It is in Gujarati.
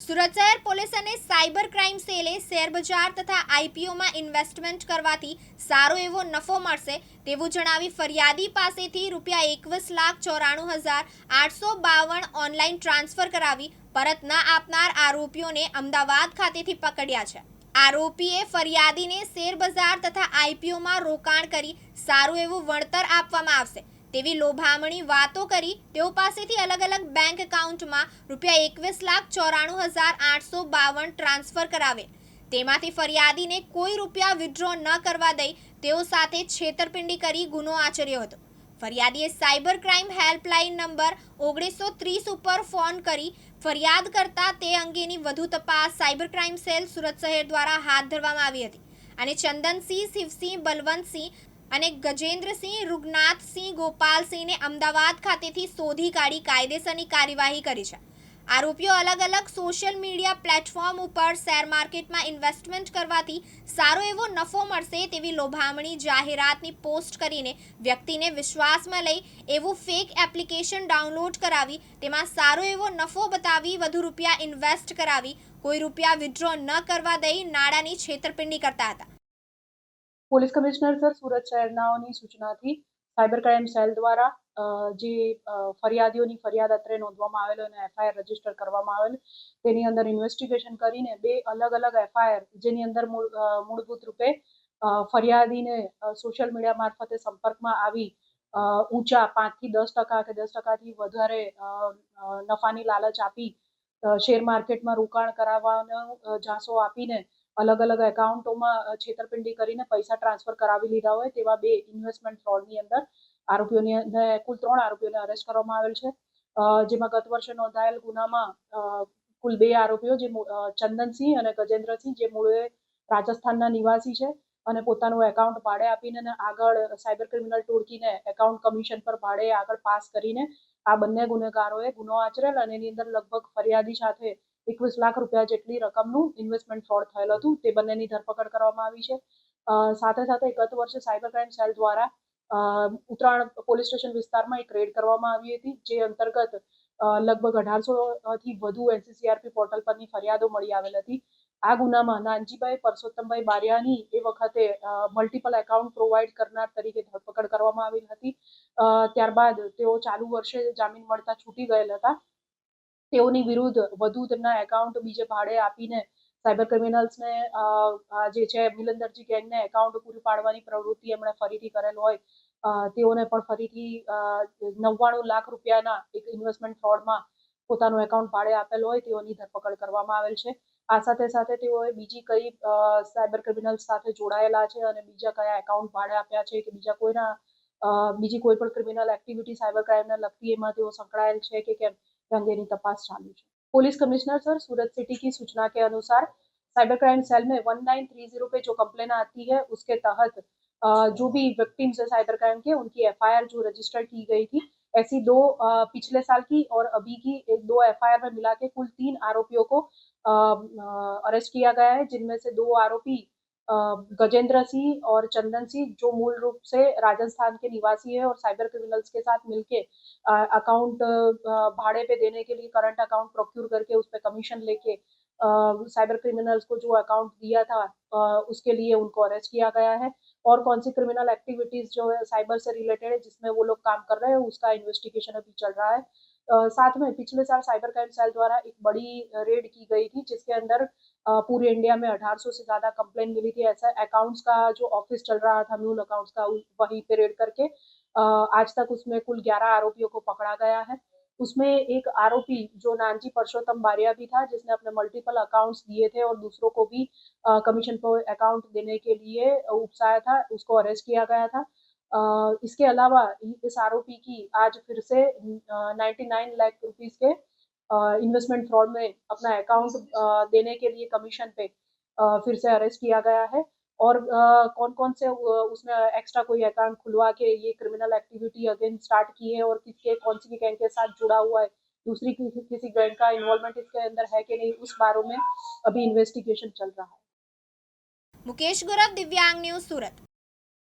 સુરત શહેર પોલીસ અને સાયબર ક્રાઇમ સેલે શેરબજાર તથા આઈપીઓમાં ઇન્વેસ્ટમેન્ટ કરવાથી સારો એવો નફો મળશે તેવું જણાવી ફરિયાદી પાસેથી રૂપિયા એકવીસ લાખ ચોરાણું હજાર આઠસો બાવન ઓનલાઈન ટ્રાન્સફર કરાવી પરત ન આપનાર આરોપીઓને અમદાવાદ ખાતેથી પકડ્યા છે. આરોપીએ ફરિયાદીને શેરબજાર તથા આઈપીઓમાં રોકાણ કરી સારું એવું વળતર આપવામાં આવશે. તેવી લોભામણી વાતો કરી તેઓ પાસેથી અલગ અલગ બેંક એકાઉન્ટમાં રૂપિયા એકવીસ લાખ ચોરાણું હજાર આઠસો બાવન ટ્રાન્સફર કરાવે તેમાંથી ફરિયાદીને કોઈ રૂપિયા વિડ્રો ન કરવા દઈ તેઓ સાથે છેતરપિંડી કરી ગુનો આચર્યો હતો. ફરિયાદીએ સાયબર ક્રાઇમ હેલ્પલાઇન નંબર ઓગણીસો ત્રીસ ઉપર ફોન કરી ફરિયાદ કરતા તે અંગેની વધુ તપાસ સાયબર ક્રાઇમ સેલ સુરત શહેર દ્વારા હાથ ધરવામાં આવી હતી. અને ચંદનસિંહ, શિવસિંહ, બલવંતસિંહ અને ગજેન્દ્રસિંહ, રૂગનાથસિંહ, ગોપાલસિંહને અમદાવાદ ખાતેથી શોધી કાઢી કાયદેસરની કાર્યવાહી કરી છે. આરોપીઓ અલગ અલગ સોશિયલ મીડિયા પ્લેટફોર્મ ઉપર શેર માર્કેટમાં ઇન્વેસ્ટમેન્ટ કરવાથી સારો એવો નફો મળશે તેવી લોભામણી જાહેરાતની પોસ્ટ કરીને વ્યક્તિને વિશ્વાસમાં લઈ એવું ફેક એપ્લિકેશન ડાઉનલોડ કરાવી તેમાં સારો એવો નફો બતાવી વધુ રૂપિયા ઇન્વેસ્ટ કરાવી, કોઈ રૂપિયા વિડ્રો ન કરવા દઈ નાણાંની છેતરપિંડી કરતા હતા. પોલીસ કમિશનર સર સુરત શહેરનાઓની સૂચનાથી સાયબર ક્રાઇમ સેલ દ્વારા જે ફરિયાદીઓની ફરિયાદ અત્રે નોંધવામાં આવેલો અને એફઆઈઆર રજિસ્ટર કરવામાં આવેલ, તેની અંદર ઇન્વેસ્ટિગેશન કરીને બે અલગ અલગ એફઆઈઆર જેની અંદર મૂળભૂત રૂપે ફરિયાદીને સોશિયલ મીડિયા મારફતે સંપર્કમાં આવી ઊંચા પાંચથી દસ ટકા કે દસ ટકાથી વધારે નફાની લાલચ આપી શેર માર્કેટમાં રોકાણ કરાવવાનો જાસો આપીને અલગ અલગ એકાઉન્ટોમાં છેતરપિંડી કરીને પૈસા ટ્રાન્સફર કરાવી લીધા હોય તેવા બે ઇન્વેસ્ટમેન્ટ ફ્રોડની અંદર આરોપીઓની કુલ ત્રણ આરોપીઓને અરેસ્ટ કરવામાં આવેલ છે. જેમાં ગત વર્ષે નોંધાયેલ ગુનામાં કુલ બે આરોપીઓ જે ચંદનસિંહ અને ગજેન્દ્રસિંહ, જે મૂળે રાજસ્થાનના નિવાસી છે અને પોતાનું એકાઉન્ટ ભાડે આપીને આગળ સાયબર ક્રિમિનલ ટોળકીને એકાઉન્ટ કમિશન પર ભાડે આગળ પાસ કરીને આ બંને ગુનેગારોએ ગુનો આચરેલ અને એની અંદર લગભગ ફરિયાદી સાથે એકવીસ લાખ રૂપિયા જેટલી રકમનું ઇન્વેસ્ટમેન્ટ ફ્રોડ થયેલ હતું. તે બંનેની ધરપકડ કરવામાં આવી છે. સાથે સાથે ગત વર્ષે સાયબર ક્રાઇમ સેલ દ્વારા ઉત્તરાયણ પોલીસ સ્ટેશન વિસ્તારમાં એક રેડ કરવામાં આવી હતી, જે અંતર્ગત લગભગ અઢારસો વધુ એનસીસીઆરપી પોર્ટલ પરની ફરિયાદો મળી આવેલ હતી. આ ગુનામાં નાનજીભાઈ પરસોત્તમભાઈ બારિયાની એ વખતે મલ્ટિપલ એકાઉન્ટ પ્રોવાઈડ કરનાર તરીકે ધરપકડ કરવામાં આવેલ હતી. ત્યારબાદ તેઓ ચાલુ વર્ષે જામીન મળતા છૂટી ગયેલ હતા. તેઓની વિરુદ્ધ વધુ તેમના એકાઉન્ટ બીજે ભાડે આપીને સાયબર ક્રિમિનલ્સને જે છે, મિલનદરજી ગેંગને એકાઉન્ટ પૂરી પાડવાની પ્રવૃત્તિ એમણે ફરીથી કરેલ હોય તેઓને પણ ફરીથી નવ્વાણું લાખ રૂપિયાના એક ઇન્વેસ્ટમેન્ટ ફ્રોડમાં પોતાનું એકાઉન્ટ ભાડે આપેલ હોય તેઓની ધરપકડ કરવામાં આવેલ છે. આ સાથે સાથે તેઓએ બીજી કઈ સાયબર ક્રિમિનલ્સ સાથે જોડાયેલા છે અને બીજા કયા એકાઉન્ટ ભાડે આપ્યા છે કે બીજા કોઈના બીજી કોઈ પણ ક્રિમિનલ એક્ટિવિટી સાયબર ક્રાઇમને લગતી એમાં તેઓ સંકળાયેલ છે કે કેમ તે अंगेनी तपास चालू है police commissioner sir Surat city की सूचना के अनुसार साइबर क्राइम सेल में 1930 पे जो कंप्लेन आती है उसके तहत अ, जो भी विक्टिम्स है साइबर क्राइम के उनकी एफआईआर जो रजिस्टर्ड की गई थी ऐसी दो अ, पिछले साल की और अभी की एक दो एफआईआर में मिला के कुल तीन आरोपियों को अरेस्ट किया गया है जिनमें से दो आरोपी अ, गजेंद्र सिंह और चंदन सिंह जो मूल रूप से राजस्थान के निवासी है और साइबर क्रिमिनल्स के साथ मिलके अकाउंट भाड़े पे देने के लिए करंट अकाउंट प्रोक्यूर करके उस पर कमीशन लेके साइबर क्रिमिनल्स को जो अकाउंट दिया था अ, उसके लिए उनको अरेस्ट किया गया है। और कौन सी क्रिमिनल एक्टिविटीज़ जो है साइबर से रिलेटेड है जिसमें वो लोग काम कर रहे हैं उसका इन्वेस्टिगेशन अभी चल रहा है। साथ में पिछले साल साइबर क्राइम सेल द्वारा एक बड़ी रेड की गई थी, जिसके अंदर पूरे इंडिया में 1800 से ज़्यादा कंप्लेन मिली थी। ऐसा अकाउंट्स का जो ऑफ़िस चल रहा था म्यूल अकाउंट्स का वहीं पे रेड करके आज तक उसमें कुल 11 आरोपियों को पकड़ा गया है। उसमें एक आरोपी जो नानजी परसोत्तम बारिया भी था, जिसने अपने मल्टीपल अकाउंट्स दिए थे और दूसरों को भी कमीशन पर अकाउंट देने के लिए उकसाया था, उसको अरेस्ट किया गया था। इसके अलावा इस आरोपी की आज फिर से 99 लाख रुपीज़ के इन्वेस्टमेंट फ्रॉड में अपना अकाउंट देने के लिए कमीशन पे फिर से अरेस्ट किया गया है। और कौन कौन से उसमें एक्स्ट्रा कोई अकाउंट खुलवा के ये क्रिमिनल एक्टिविटी अगेन स्टार्ट की है और किसके, कौन सी गैंग के साथ जुड़ा हुआ है, दूसरी किसी किसी गैंग का इन्वॉल्वमेंट इसके अंदर है कि नहीं, उस बारे में अभी इन्वेस्टिगेशन चल रहा है। मुकेश गौरव, दिव्यांग न्यूज़, सूरत।